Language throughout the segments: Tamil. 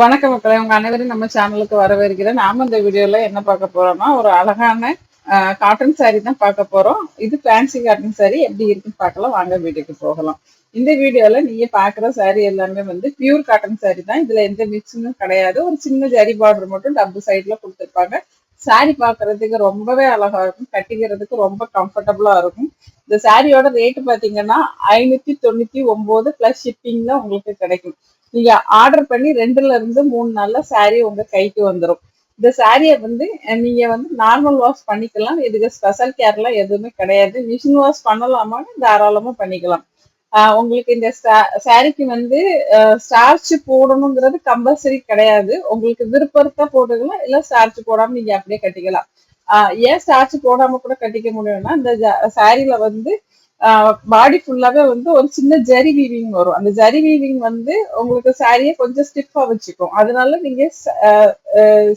வணக்கம் மக்களை உங்க அனைவரும் நம்ம சேனலுக்கு வரவேற்கிறேன். நாம இந்த வீடியோல என்ன பார்க்க போறோம்னா ஒரு அழகான காட்டன் சாரி தான் பார்க்க போறோம். இது ஃபேன்சி காட்டன் சாரி எப்படி இருக்குன்னு பார்க்கலாம். வாங்க வீட்டுக்கு போகலாம். இந்த வீடியோல நீங்க பாக்குற சாரி எல்லாமே வந்து பியூர் காட்டன் சாரி தான். இதுல எந்த மிக்ஸும் கிடையாது. ஒரு சின்ன ஜரி பார்டர் மட்டும் டபுள் சைட்ல கொடுத்துருப்பாங்க. சாரி பாக்குறதுக்கு ரொம்பவே அழகா இருக்கும். கட்டிக்கிறதுக்கு ரொம்ப கம்ஃபர்டபுளா இருக்கும். இந்த சாரியோட ரேட் பாத்தீங்கன்னா ஐநூத்தி தொண்ணூத்தி ஒன்பது பிளஸ் தான் உங்களுக்கு கிடைக்கும். நீங்க ஆர்டர் பண்ணி ரெண்டுல இருந்து மூணு நாள்ல saree உங்க கைக்கு வந்துடும் இந்த சாரியை வந்து நீங்க வந்து நார்மல் வாஷ் பண்ணிக்கலாம். இதுக்கு ஸ்பெஷல் கேர்லாம் எதுவுமே கிடையாது. மிஷின் வாஷ் பண்ணலாமான்னு தாராளமா பண்ணிக்கலாம். ஆஹ், உங்களுக்கு இந்த சாரிக்கு வந்து ஸ்டார்ச் போடணுங்கிறது கம்பல்சரி கிடையாது. உங்களுக்கு விருப்பத்தை போட்டுக்கலாம். இல்ல ஸ்டார்ச் போடாம நீங்க அப்படியே கட்டிக்கலாம். ஆஹ், ஏன் ஸ்டார்ச் போடாம கூட கட்டிக்க முடியும்னா இந்த சாரியில வந்து பாடி ஃபுல்லாவே வந்து ஒரு சின்ன ஜரி வீவிங் வரும். அந்த ஜரி வீவிங் வந்து உங்களுக்கு சாரியை கொஞ்சம் ஸ்டிஃபா வச்சுக்கும். அதனால நீங்க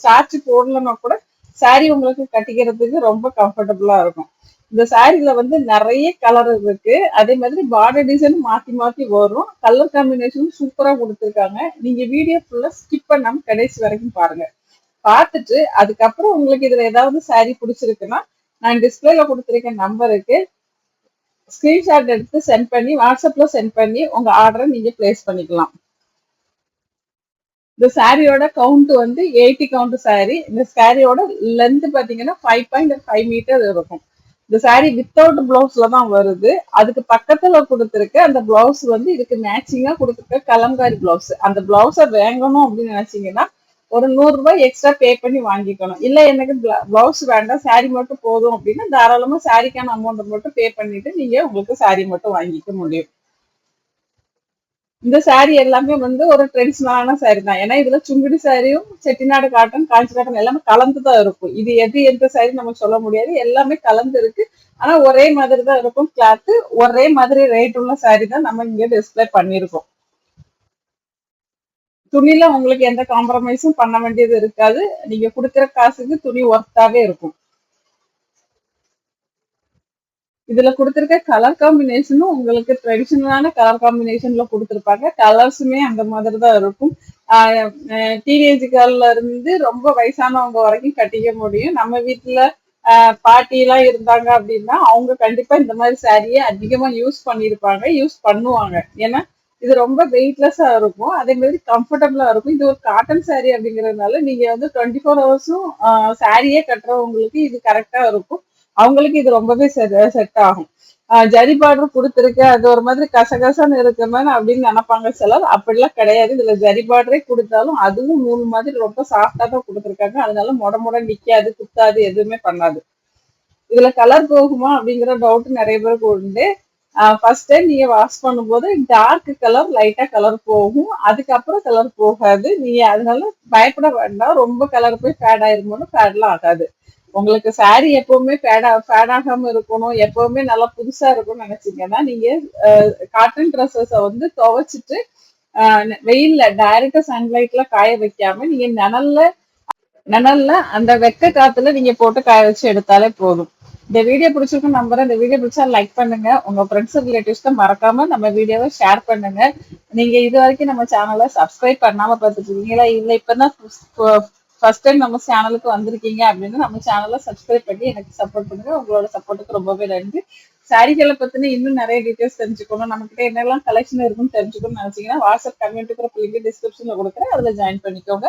ஸ்டார்ச் போடலன்னா கூட சாரி உங்களுக்கு கட்டிக்கிறதுக்கு ரொம்ப கம்ஃபர்டபுளா இருக்கும். இந்த சாரியில வந்து நிறைய கலர் இருக்கு. அதே மாதிரி பார்டர் டிசைன் மாத்தி மாத்தி வரும். கலர் காம்பினேஷனும் சூப்பரா கொடுத்துருக்காங்க. நீங்க வீடியோ ஃபுல்லா ஸ்கிப் பண்ணாம கடைசி வரைக்கும் பாருங்க. பார்த்துட்டு அதுக்கப்புறம் உங்களுக்கு இதுல ஏதாவது சாரி பிடிச்சிருக்குன்னா நான் டிஸ்பிளேல கொடுத்துருக்க நம்பருக்கு ஸ்கிரீன்ஷாட் எடுத்து சென்ட் பண்ணி வாட்ஸ்அப்பில் சென்ட் பண்ணி உங்கள் ஆர்டரை நீங்கள் பிளேஸ் பண்ணிக்கலாம். இந்த சாரியோட கவுண்ட் வந்து எயிட்டி கவுண்ட் சாரி இந்த சாரியோட லென்த் பார்த்தீங்கன்னா ஃபைவ் பாயிண்ட் ஃபைவ் மீட்டர் இருக்கும். இந்த சாரி வித்தவுட் பிளவுஸ்ல தான் வருது. அதுக்கு பக்கத்துல கொடுத்துருக்க அந்த பிளவுஸ் வந்து இதுக்கு மேட்சிங்கா கொடுத்துருக்க கலங்காரி பிளவுஸ் அந்த பிளவுஸை வாங்கணும் அப்படின்னு நினைச்சீங்கன்னா ஒரு நூறு ரூபாய் எக்ஸ்ட்ரா பே பண்ணி வாங்கிக்கணும். இல்ல எனக்கு பிளவுஸ் வேண்டாம் சாரி மட்டும் போதும் அப்படின்னா தாராளமா சாரிக்கான அமௌண்ட் மட்டும் பே பண்ணிட்டு நீங்க உங்களுக்கு சாரி மட்டும் வாங்கிக்க முடியும். இந்த சாரி எல்லாமே வந்து ஒரு ட்ரெடிஷ்னலான சாரி தான். ஏன்னா இதுல சுங்குடி சாரியும் செட்டிநாடு காட்டன் காஞ்சி காட்டன் எல்லாமே கலந்து தான் இருக்கும். இது எது எந்த சாரி நம்ம சொல்ல முடியாது. எல்லாமே கலந்து இருக்கு. ஆனா ஒரே மாதிரி தான் இருக்கும். கிளாத்து ஒரே மாதிரி ரேட் உள்ள சாரி தான் நம்ம இங்க டிஸ்பிளே பண்ணியிருக்கோம். துணியில உங்களுக்கு எந்த காம்ப்ரமைஸும் பண்ண வேண்டியது இருக்காது. நீங்க கொடுக்குற காசுக்கு துணி ஒர்த்தாவே இருக்கும். இதுல கொடுத்துருக்க கலர் காம்பினேஷனும் உங்களுக்கு ட்ரெடிஷ்னலான கலர் காம்பினேஷன்ல கொடுத்துருப்பாங்க. கலர்ஸுமே அந்த மாதிரி தான் இருக்கும் டீனேஜ் கேர்ல இருந்து ரொம்ப வயசானவங்க வரைக்கும் கட்டிக்க முடியும். நம்ம வீட்டுல ஆஹ் பாட்டி எல்லாம் இருந்தாங்க அப்படின்னா அவங்க கண்டிப்பா இந்த மாதிரி சாரியை அதிகமா யூஸ் பண்ணியிருப்பாங்க. யூஸ் பண்ணுவாங்க. ஏன்னா இது ரொம்ப வெயிட்லெஸ்ஸா இருக்கும். அதே மாதிரி கம்ஃபர்டபுளா இருக்கும். இது ஒரு காட்டன் சாரீ அப்படிங்கறதுனால நீங்க வந்து டுவெண்ட்டி ஃபோர் ஹவர்ஸும் சாரியே கட்டுறவங்களுக்கு இது கரெக்டா இருக்கும். அவங்களுக்கு இது ரொம்பவே செட் ஆகும். ஆஹ் ஜரி பார்டர் கொடுத்துருக்கு அது ஒரு மாதிரி கசகசன்னு இருக்குமே அப்படின்னு நினைப்பாங்க சிலர். அப்படிலாம் கிடையாது. இதுல ஜரி பார்டரே கொடுத்தாலும் அதுவும் நூல் மாதிரி ரொம்ப சாஃப்டா தான் கொடுத்துருக்காங்க. அதனால முட முட நிக்காது குத்தாது எதுவுமே பண்ணாது. இதுல கலர் போகுமா அப்படிங்கிற டவுட் நிறைய பேருக்கு உண்டு. ஃபர்ஸ்ட் டைம் நீங்க வாஷ் பண்ணும்போது டார்க் கலர் லைட்டா கலர் போகும். அதுக்கப்புறம் கலர் போகாது. நீங்க அதனால பயப்பட வேண்டாம். ரொம்ப கலர் போய் ஃபேட் ஆயிருமோன்னு ஃபேட்லாம் ஆகாது. உங்களுக்கு சாரி எப்பவுமே ஃபேடா ஃபேட் ஆகாம இருக்கணும். எப்பவுமே நல்லா புதுசா இருக்கும்னு நினைச்சீங்கன்னா நீங்க காட்டன் ட்ரெஸ்ஸஸை வந்து துவைச்சிட்டு ஆஹ் வெயில்ல டைரக்டா சன்லைட்ல காய வைக்காம நீங்க நிழல்ல நிழல்ல அந்த வெக்க காத்துல நீங்க போட்டு காய வச்சு எடுத்தாலே போதும். இந்த வீடியோ பிடிச்சிருக்கும் நம்புறேன். இந்த வீடியோ பிடிச்சா லைக் பண்ணுங்க. உங்க ஃப்ரெண்ட்ஸ் ரிலேட்டிவ்ஸ்க்கு மறக்காம நம்ம வீடியோவை ஷேர் பண்ணுங்க. நீங்க இது வரைக்கும் நம்ம சேனலை சப்ஸ்கிரைப் பண்ணாம பார்த்துட்டு இருக்கீங்களா இல்ல இப்பதான் ஃபர்ஸ்ட் டைம் நம்ம சேனலுக்கு வந்திருக்கீங்க அப்படின்னு நம்ம சேனலை சப்ஸ்கிரைப் பண்ணி எனக்கு சப்போர்ட் பண்ணுங்க. உங்களோட சப்போர்ட்டுக்கு ரொம்பவே நன்றி. சாரிகளை பத்தின இன்னும் நிறைய டீட்டெயில்ஸ் தெரிஞ்சுக்கணும். நம்ம கிட்ட என்னெல்லாம் கலெக்ஷன் இருக்குன்னு தெரிஞ்சுக்கணும்னு நினைச்சீங்கன்னா வாட்ஸ்அப் கம்யூனிட்டி லிங்க் டிஸ்கிரிப்ஷன்ல கொடுக்குறேன். அதுல ஜாயின் பண்ணிக்கோங்க.